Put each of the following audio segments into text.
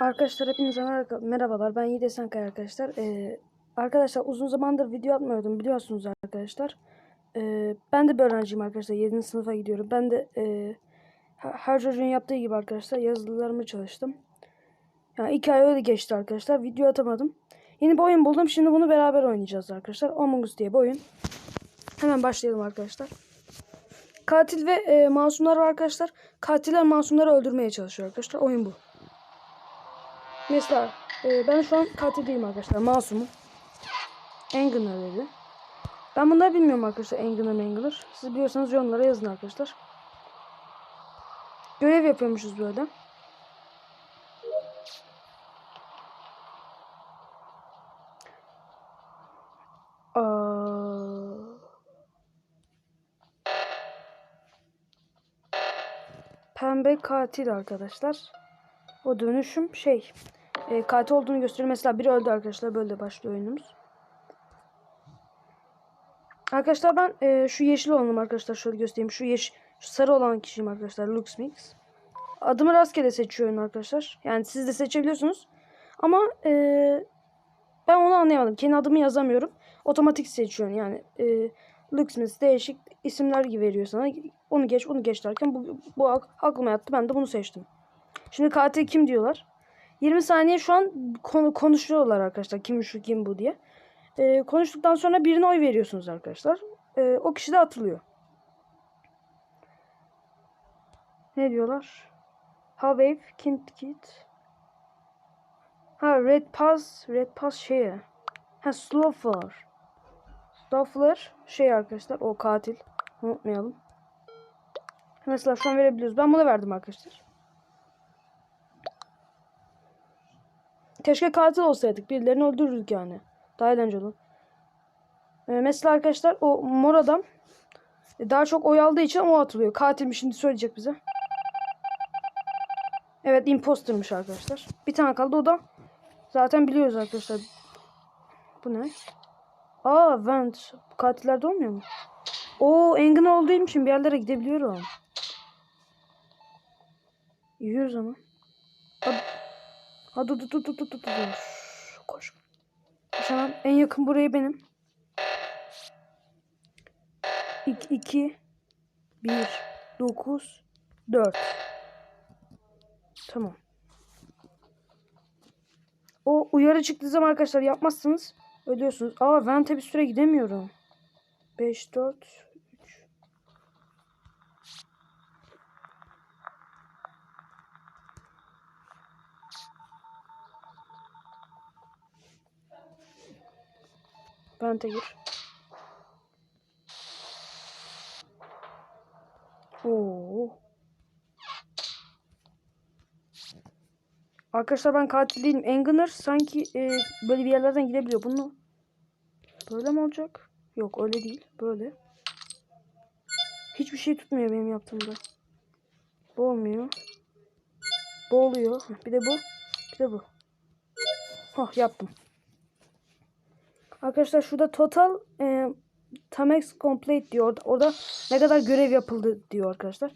Arkadaşlar hepinize merhaba- merhabalar. Ben Yiğit Esenkaya arkadaşlar. Ee, arkadaşlar uzun zamandır video atmıyordum biliyorsunuz arkadaşlar. Ee, ben de bir öğrenciyim arkadaşlar. 7. sınıfa gidiyorum. Ben de e, her çocuğun yaptığı gibi arkadaşlar yazılılarımı çalıştım. Yani iki ay öyle geçti arkadaşlar. Video atamadım. Yeni bir oyun buldum. Şimdi bunu beraber oynayacağız arkadaşlar. Among Us diye bir oyun. Hemen başlayalım arkadaşlar. Katil ve e, masumlar var arkadaşlar. Katiller masumları öldürmeye çalışıyor arkadaşlar. Oyun bu. Mesela e, ben şu an katil değilim arkadaşlar. Masumum. Angler dedi. Ben bunları bilmiyorum arkadaşlar. Angler Angler. Siz biliyorsanız yorumlara yazın arkadaşlar. Görev yapıyormuşuz böyle. Pembe katil arkadaşlar. O dönüşüm şey e, katil olduğunu gösteriyor. Mesela biri öldü arkadaşlar. Böyle başlıyor oyunumuz. Arkadaşlar ben e, şu yeşil olanım arkadaşlar. Şöyle göstereyim. Şu yeş şu sarı olan kişiyim arkadaşlar. Luxmix. Adımı rastgele seçiyor oyun arkadaşlar. Yani siz de seçebiliyorsunuz. Ama e, ben onu anlayamadım. Kendi adımı yazamıyorum. Otomatik seçiyorsun. Yani e, Luxmix değişik isimler gibi veriyor sana. Onu geç onu geç derken bu, bu ak- aklıma yattı. Ben de bunu seçtim. Şimdi katil kim diyorlar. 20 saniye şu an konu konuşuyorlar arkadaşlar. Kim şu kim bu diye. Ee, konuştuktan sonra birine oy veriyorsunuz arkadaşlar. Ee, o kişi de atılıyor. Ne diyorlar? Havave, Kint Kit. Ha Red Pass, Red Pass şey. Ha Slowfler. Slowfler şey arkadaşlar o katil. Unutmayalım. Mesela şu an verebiliyoruz. Ben bunu verdim arkadaşlar. Keşke katil olsaydık. Birilerini öldürürdük yani. Daha eğlenceli. Ee, mesela arkadaşlar o mor adam e, daha çok oy aldığı için o atılıyor. Katil mi şimdi söyleyecek bize. Evet impostermış arkadaşlar. Bir tane kaldı o da zaten biliyoruz arkadaşlar. Bu ne? Aa vent. Katillerde olmuyor mu? Oo Engin olduğum için bir yerlere gidebiliyorum. Yürüyoruz ama. Hadi. Ha dur dur dur dur dur dur. Koş. Tamam en yakın buraya benim. 2 2 1 9 4 Tamam. O uyarı çıktığı zaman arkadaşlar yapmazsınız. Ölüyorsunuz. Aa vente bir süre gidemiyorum. 5 4 3 Vente gir. Oo. Arkadaşlar ben katil değilim. Engineer sanki e, böyle bir yerlerden gidebiliyor. Bunu böyle mi olacak? Yok öyle değil. Böyle. Hiçbir şey tutmuyor benim yaptığımda. Bu olmuyor. Bu oluyor. Bir de bu. Bir de bu. Hah yaptım. Arkadaşlar şurada total e, Tamex complete diyor. Orada, orada ne kadar görev yapıldı diyor arkadaşlar.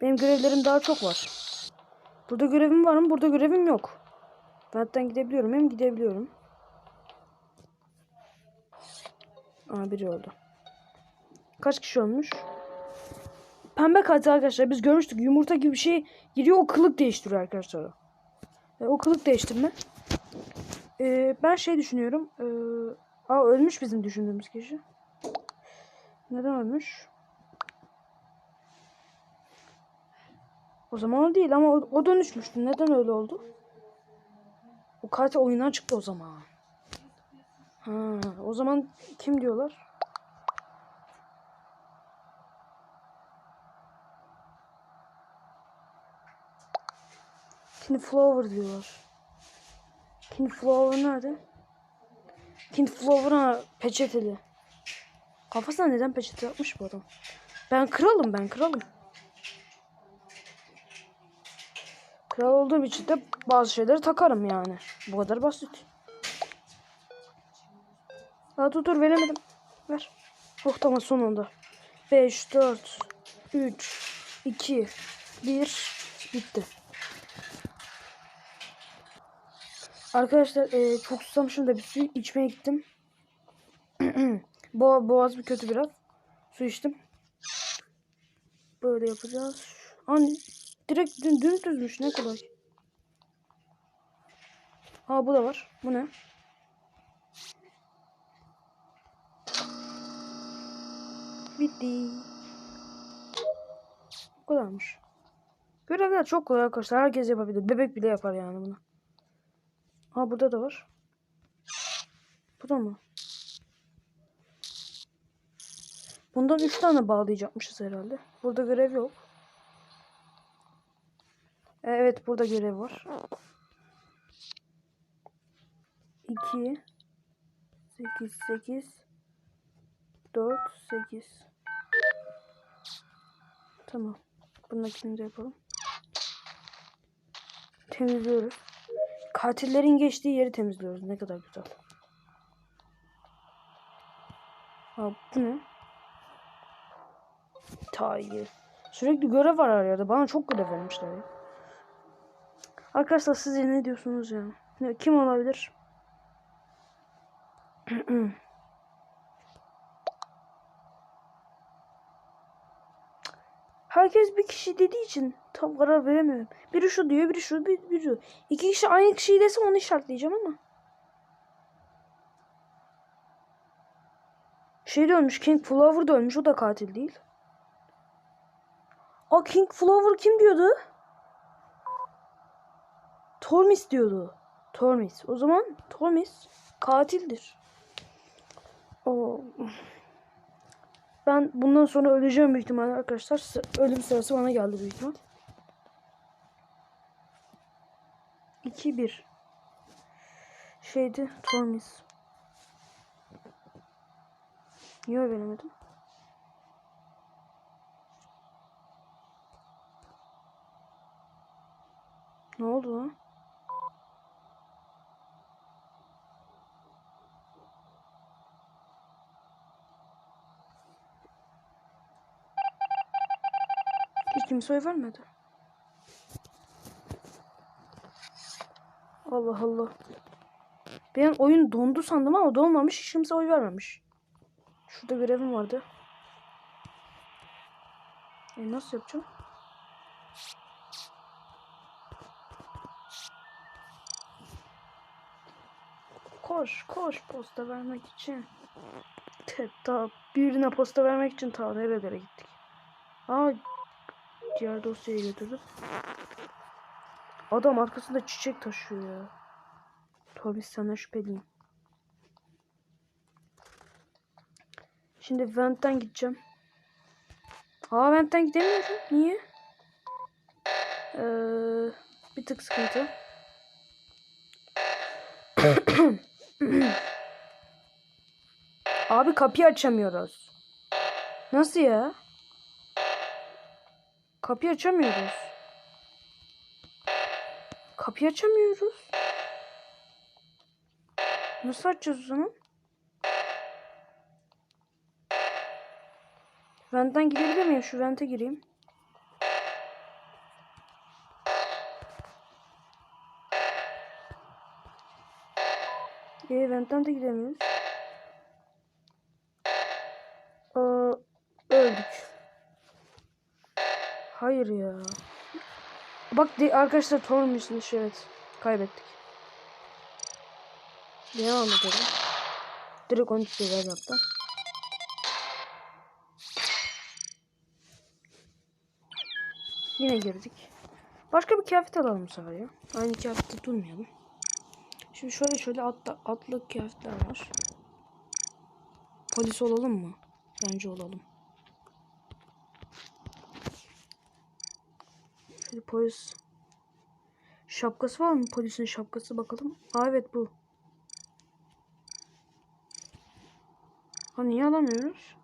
Benim görevlerim daha çok var. Burada görevim var mı? Burada görevim yok. Benden gidebiliyorum. Hem gidebiliyorum. Aa biri oldu. Kaç kişi olmuş? Pembe katil arkadaşlar. Biz görmüştük. Yumurta gibi bir şey giriyor. O kılık değiştiriyor arkadaşlar. E, o kılık değiştirme. E, ben şey düşünüyorum. E, aa ölmüş bizim düşündüğümüz kişi. Neden ölmüş? O zaman o değil ama o, o dönüşmüştü. Neden öyle oldu? O katil oyundan çıktı o zaman. Ha, o zaman kim diyorlar? King Flower diyorlar. King Flower nerede? King Flower'a peçeteli. Kafasına neden peçete yapmış bu adam? Ben kralım ben kralım. Kral olduğum için de bazı şeyleri takarım yani. Bu kadar basit. Aa, dur dur veremedim. Ver. Oh tamam sonunda. 5, 4, 3, 2, 1. Bitti. Arkadaşlar e, çok susamışım da bir su içmeye gittim. Bo boğaz bir kötü biraz. Su içtim. Böyle yapacağız. An direkt dün dün düzmüş ne kolay. Ha bu da var. Bu ne? Bitti. Bu kadarmış. Görevler çok kolay arkadaşlar. Herkes yapabilir. Bebek bile yapar yani bunu. Ha burada da var. Bu da mı? Bundan 3 tane bağlayacakmışız herhalde. Burada görev yok. E, Evet burada görev var. 2 8 8 4 8 Tamam. Bunun de yapalım. Temizliyoruz. Katillerin geçtiği yeri temizliyoruz. Ne kadar güzel. Ha, bu ne? Tiger. Sürekli görev var yerde. Bana çok görev vermişler. Arkadaşlar siz ne diyorsunuz ya? Kim olabilir? Herkes bir kişi dediği için tam karar veremiyorum. Biri şu diyor, biri şu, biri, biri şu. İki kişi aynı kişiyi dese onu işaretleyeceğim ama. Şey de ölmüş, King Flower da ölmüş. O da katil değil. Aa King Flower kim diyordu? Tormis diyordu. Tormis. O zaman Tormis katildir. O ben bundan sonra öleceğim büyük ihtimalle arkadaşlar. Ölüm sırası bana geldi büyük ihtimal. 2-1 Şeydi Tormis. Niye veremedim? Ne oldu lan? Hiç kimse oy vermedi. Allah Allah. Ben oyun dondu sandım ama donmamış. Hiç kimse oy vermemiş. Şurada görevim vardı. E nasıl yapacağım? Koş koş posta vermek için. Te, ta, birine posta vermek için ta nerelere gittik. Aa diğer dosyayı götürdüm. Adam arkasında çiçek taşıyor. Torbis senden şüpheliyim. Şimdi Vent'ten gideceğim. Aa Vent'ten gidemiyorum. Niye? Ee, bir tık sıkıntı. Abi kapıyı açamıyoruz. Nasıl ya? Kapıyı açamıyoruz. Kapıyı açamıyoruz. Nasıl açacağız o zaman? Vent'ten girebilir miyim? Şu vente gireyim. Ee, vent'ten de gidemiyoruz. Aa, öldük. Hayır ya. Bak de, arkadaşlar Tormis'miş evet. Kaybettik. Devam edelim. Direkt 13 seviye yaptım. Yine girdik. Başka bir kıyafet alalım sefer ya. Aynı kıyafette durmayalım. Şimdi şöyle şöyle atla, atlı kıyafetler var. Polis olalım mı? Bence olalım. Şöyle polis şapkası var mı? Polisin şapkası bakalım. Aa evet bu. Ha niye alamıyoruz?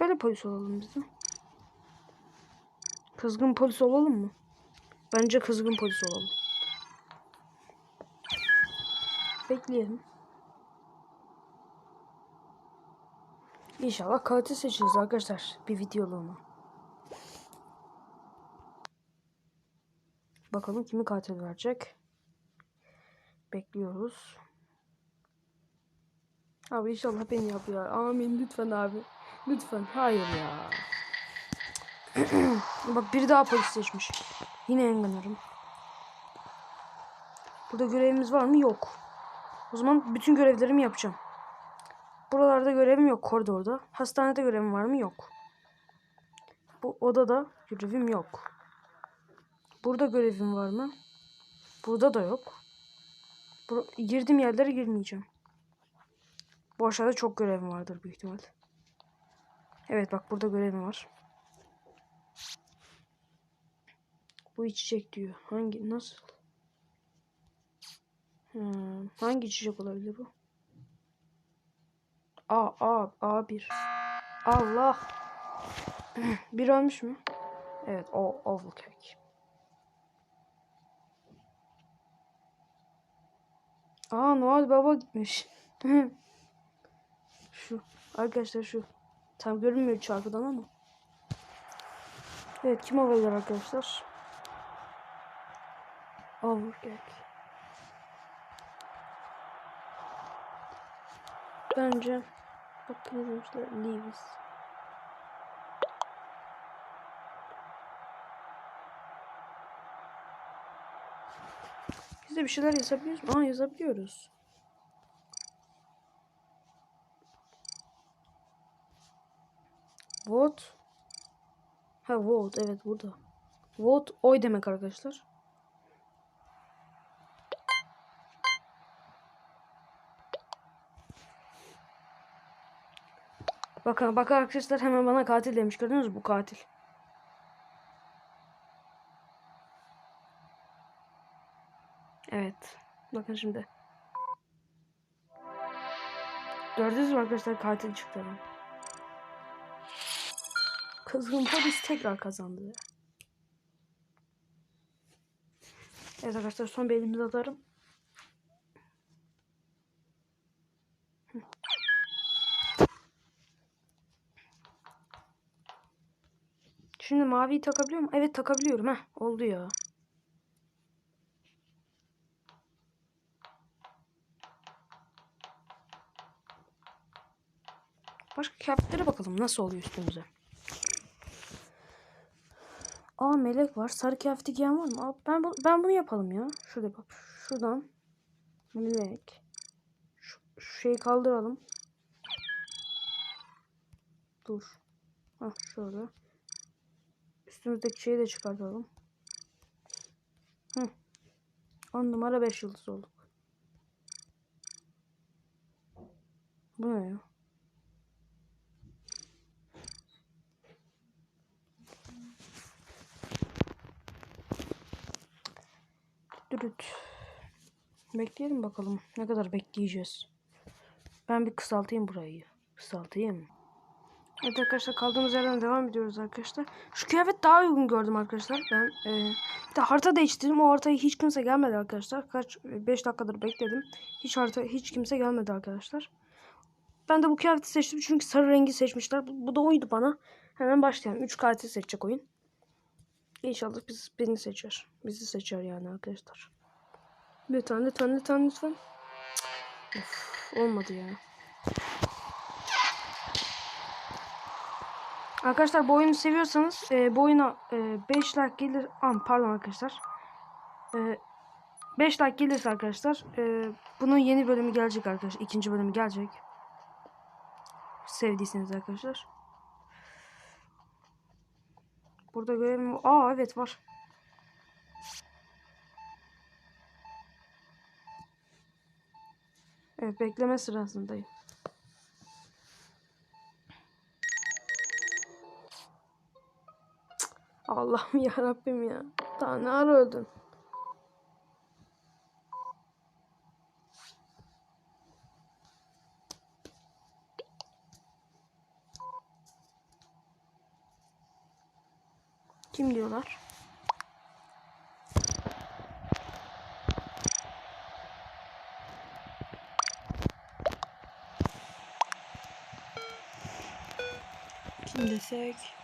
Böyle polis olalım biz de. Kızgın polis olalım mı? Bence kızgın polis olalım. Bekleyelim. İnşallah katil seçeriz arkadaşlar. Bir videoluğuna. Bakalım kimi katil verecek. Bekliyoruz. Abi inşallah beni yap ya. Amin lütfen abi. Lütfen. Hayır ya. Bak biri daha polis seçmiş. Yine enganarım. Burada görevimiz var mı? Yok. O zaman bütün görevlerimi yapacağım. Buralarda görevim yok koridorda. Hastanede görevim var mı? Yok. Bu odada görevim yok. Burada görevim var mı? Burada da yok. Bur girdiğim yerlere girmeyeceğim. Bu aşağıda çok görevim vardır büyük ihtimal. Evet bak burada görevim var. Bu içecek diyor. Hangi nasıl? Hmm, hangi içecek olabilir bu? A A A1. Allah. Bir ölmüş mü? Evet o oval cake. Aa Noel Baba gitmiş. şu arkadaşlar şu. Tam görünmüyor çarpıdan ama. Evet kim olabilir arkadaşlar? Cake. Bence bakın işte Lewis. Biz de bir şeyler yazabiliyoruz mu? Aa yazabiliyoruz. Vote. Ha vote evet burada. Vote oy demek arkadaşlar. Bakın bakın arkadaşlar hemen bana katil demiş. Gördünüz mü bu katil? Evet. Bakın şimdi. Gördünüz mü arkadaşlar katil çıktı. Kızgın polis tekrar kazandı. Evet arkadaşlar son bir elimizi atarım. Şimdi maviyi takabiliyor muyum? Evet takabiliyorum. Heh, oldu ya. Başka kıyafetlere bakalım nasıl oluyor üstümüze. Aa melek var. Sarı kıyafeti giyen var mı? Aa, ben, bu, ben bunu yapalım ya. Şurada bak. Şuradan. Melek. Şu, şu şeyi kaldıralım. Dur. Hah şöyle. Üstümüzdeki şeyi de çıkartalım. Hı. 10 numara 5 yıldız olduk. Bu ne ya? Dürüt. Bekleyelim bakalım. Ne kadar bekleyeceğiz. Ben bir kısaltayım burayı. Kısaltayım. Evet arkadaşlar kaldığımız yerden devam ediyoruz arkadaşlar. Şu kıyafet daha uygun gördüm arkadaşlar. Ben e, bir de harita değiştirdim. O haritayı hiç kimse gelmedi arkadaşlar. Kaç 5 dakikadır bekledim. Hiç harita hiç kimse gelmedi arkadaşlar. Ben de bu kıyafeti seçtim çünkü sarı rengi seçmişler. Bu, bu da oydu bana. Hemen başlayalım. 3 katil seçecek oyun. İnşallah biz birini seçer. Bizi seçer yani arkadaşlar. Lütfen lütfen lütfen lütfen. Of, olmadı ya. Arkadaşlar bu oyunu seviyorsanız e, bu oyuna 5 e, like gelir. An pardon arkadaşlar. 5 e, like gelirse arkadaşlar e, bunun yeni bölümü gelecek arkadaşlar. ikinci bölümü gelecek. Sevdiyseniz arkadaşlar. Burada görevim Aa evet var. Evet bekleme sırasındayım. Allah'ım ya Rabbim ya. Daha ne ara öldün? Kim diyorlar? Kim desek?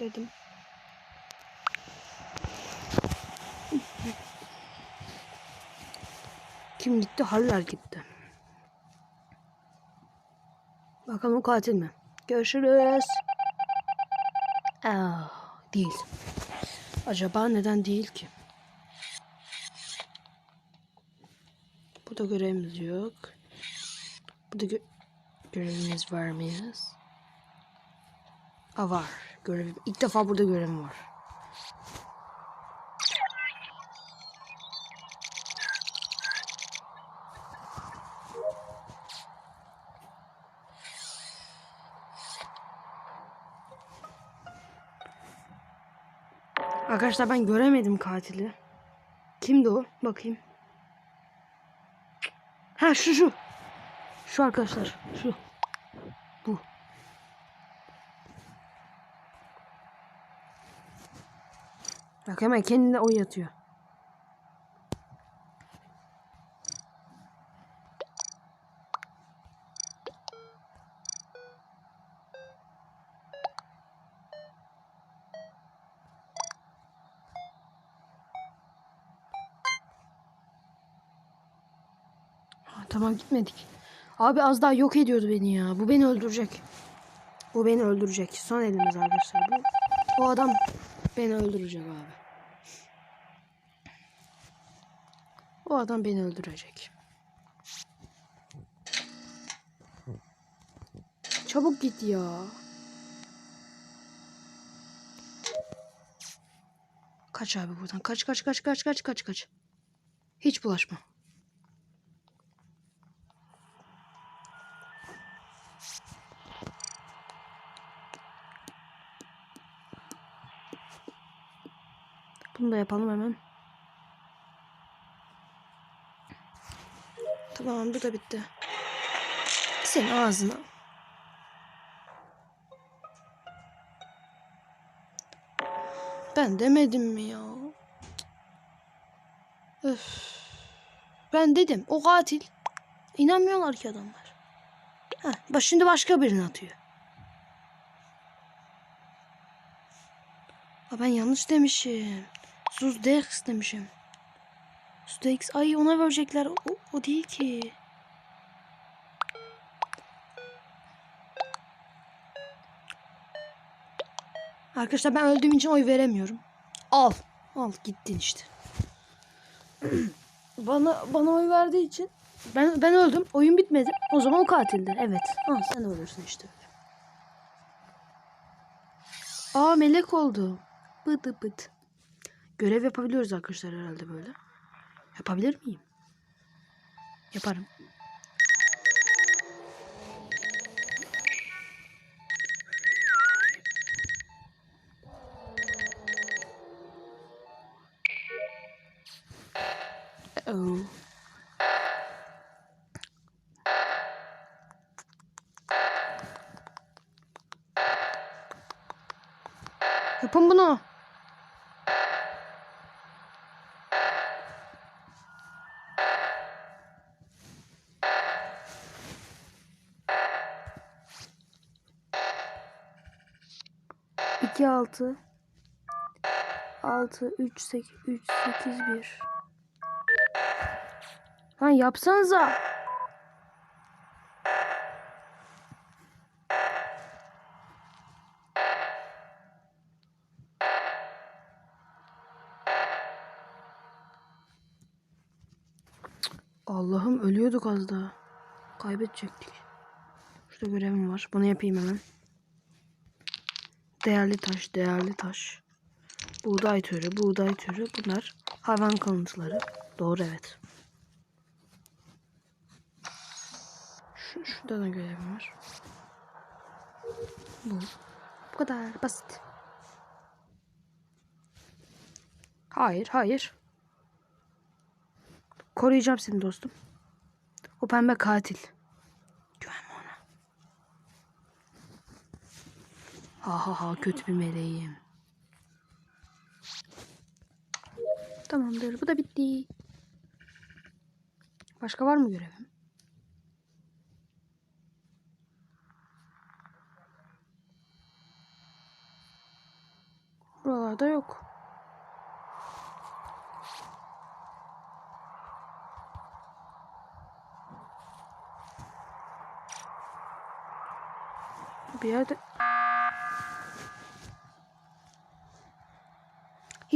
dedim. Kim gitti? Haller gitti. Bakalım katil mi? Görüşürüz. Aa, değil. Acaba neden değil ki? Burada görevimiz yok. Burada gö görevimiz var mıyız? Aa var. Görevim. İlk defa burada görevim var. Arkadaşlar ben göremedim katili. Kimdi o? Bakayım. Ha şu şu. Şu arkadaşlar. Şu. Bu. Bak hemen kendine oy atıyor. Tamam gitmedik. Abi az daha yok ediyordu beni ya. Bu beni öldürecek. Bu beni öldürecek. Son elimiz arkadaşlar. Bu, o adam beni öldürecek abi. O adam beni öldürecek. Çabuk git ya. Kaç abi buradan. Kaç kaç kaç kaç kaç kaç kaç. Hiç bulaşma. Bunu da yapalım hemen. Tamam bu da bitti. Senin ağzına. Ben demedim mi ya? Öf. Ben dedim o katil. İnanmıyorlar ki adamlar. Heh, şimdi başka birini atıyor. Aa, ben yanlış demişim. Zuzdex demişim. Zuzdex ay ona verecekler. O, o değil ki. Arkadaşlar ben öldüğüm için oy veremiyorum. Al. Al gittin işte. bana bana oy verdiği için ben ben öldüm. Oyun bitmedi. O zaman o katildir. Evet. Al sen ölürsün işte. Aa melek oldu. Bıdı bıt. Görev yapabiliyoruz arkadaşlar herhalde böyle. Yapabilir miyim? Yaparım. Oh. Yapın bunu. İki altı. Altı üç sekiz üç sekiz bir. Lan yapsanıza. Allah'ım ölüyorduk az daha. Kaybedecektik. Şurada görevim var. Bunu yapayım hemen. Değerli taş, değerli taş. Buğday türü, buğday türü. Bunlar hayvan kalıntıları. Doğru evet. Şu, şurada da görevim var. Bu. Bu kadar basit. Hayır, hayır. Koruyacağım seni dostum. O pembe katil. Ha ha ha kötü bir meleğim. Tamamdır. Bu da bitti. Başka var mı görevim? Buralarda yok. Bir yerde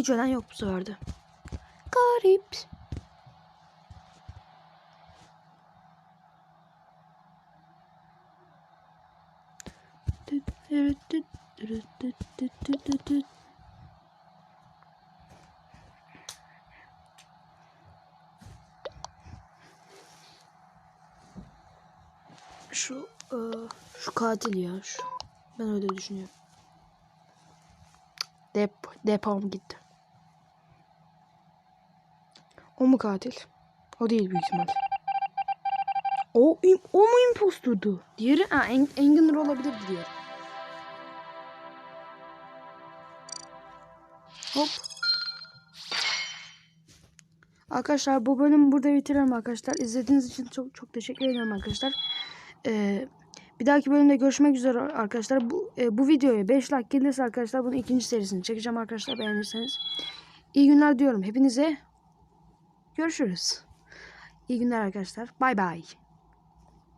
Hiç ölen yok bu sefer de. Garip. Şu e, şu katil ya şu. Ben öyle düşünüyorum. Dep depom gitti. O mu katil? O değil büyük ihtimal. O, o mu imposturdu? Diğeri ha, En- Enginner olabilir diğeri. Hop. Arkadaşlar bu bölümü burada bitirelim arkadaşlar. İzlediğiniz için çok çok teşekkür ederim arkadaşlar. Ee, bir dahaki bölümde görüşmek üzere arkadaşlar. Bu e, bu videoya 5 like gelirse arkadaşlar bunun ikinci serisini çekeceğim arkadaşlar beğenirseniz. İyi günler diyorum hepinize. Görüşürüz. İyi günler arkadaşlar. Bay bay.